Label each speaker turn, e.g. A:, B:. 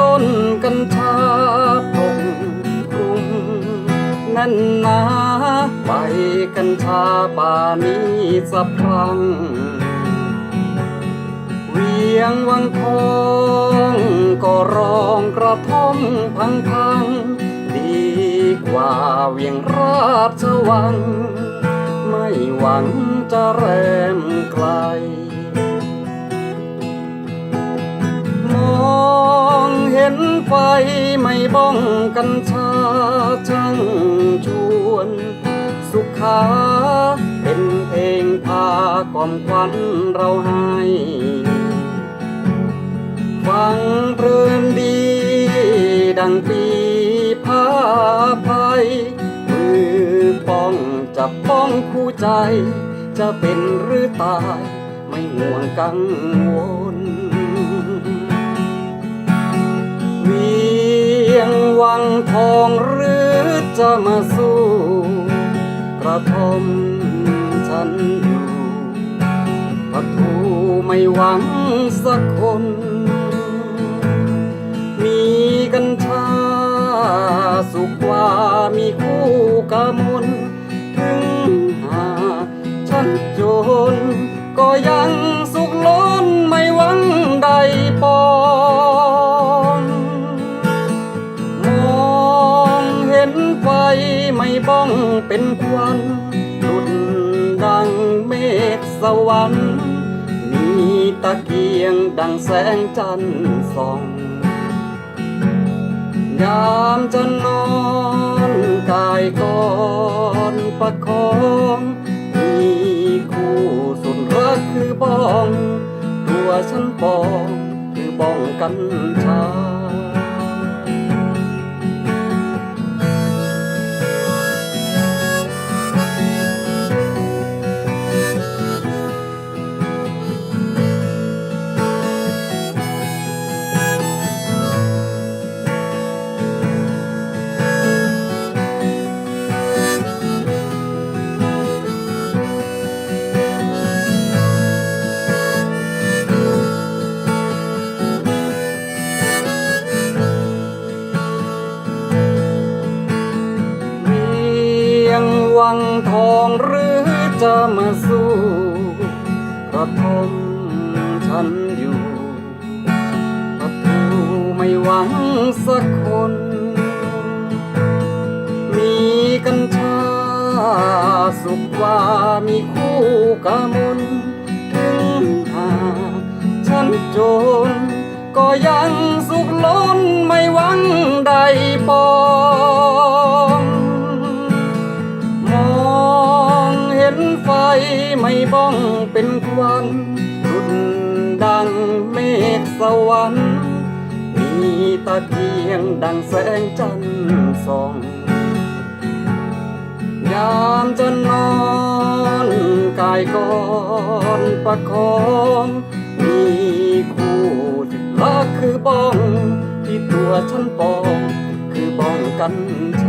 A: ต้นกัญชาปกคลุมแน่นหนาใบกัญชาป่านี้สะพรัง เวียงวังทองก็รองกระท่อมพังพังดีกว่าเวียงราชวัง ไม่หวังจะแรมไกล ไฟไม่บ้องกัญชาช่างชวน สุขาเป็นเพลงพากล่อมควันเราให้ ฟังเพลินดี ดังปีพาภัยมือป้องจับป้องคู่ใจ จะเป็นหรือตายไม่ห่วงกังวล เวียงวังทองหรือจะมาสู้กระทมฉันอยู่ปัทูไม่หวังสักคน มีกัญชาสุขว่ามีคู่กามลถึงหาฉันจน เป็นควันดุดดังเมฆสวรรค์ มีตะเกียงดังแสงจันทร์ส่อง ยามจะนอนกายก่อนประคองมีคู่สุดรักคือบ้อง ตัวฉันปองคือบ้องกัญชา วังทองหรือจะมาสู้กระทมฉันอยู่ประตูไม่หวังสักคน มีกัญชาสุขกว่ามีคู่กามลถึงหากฉันจน ก็ยังสุขล้นไม่หวังใดปอ ไม่บ้องเป็นควันรุนดังเมฆสวรรค์มีตะเกียงดังแสงจันทร์ส่องยามจะนอนกายก่อนประคองมีคู่ที่รักคือบ้อง ที่ตัวฉันปอง คือบ้องกัญช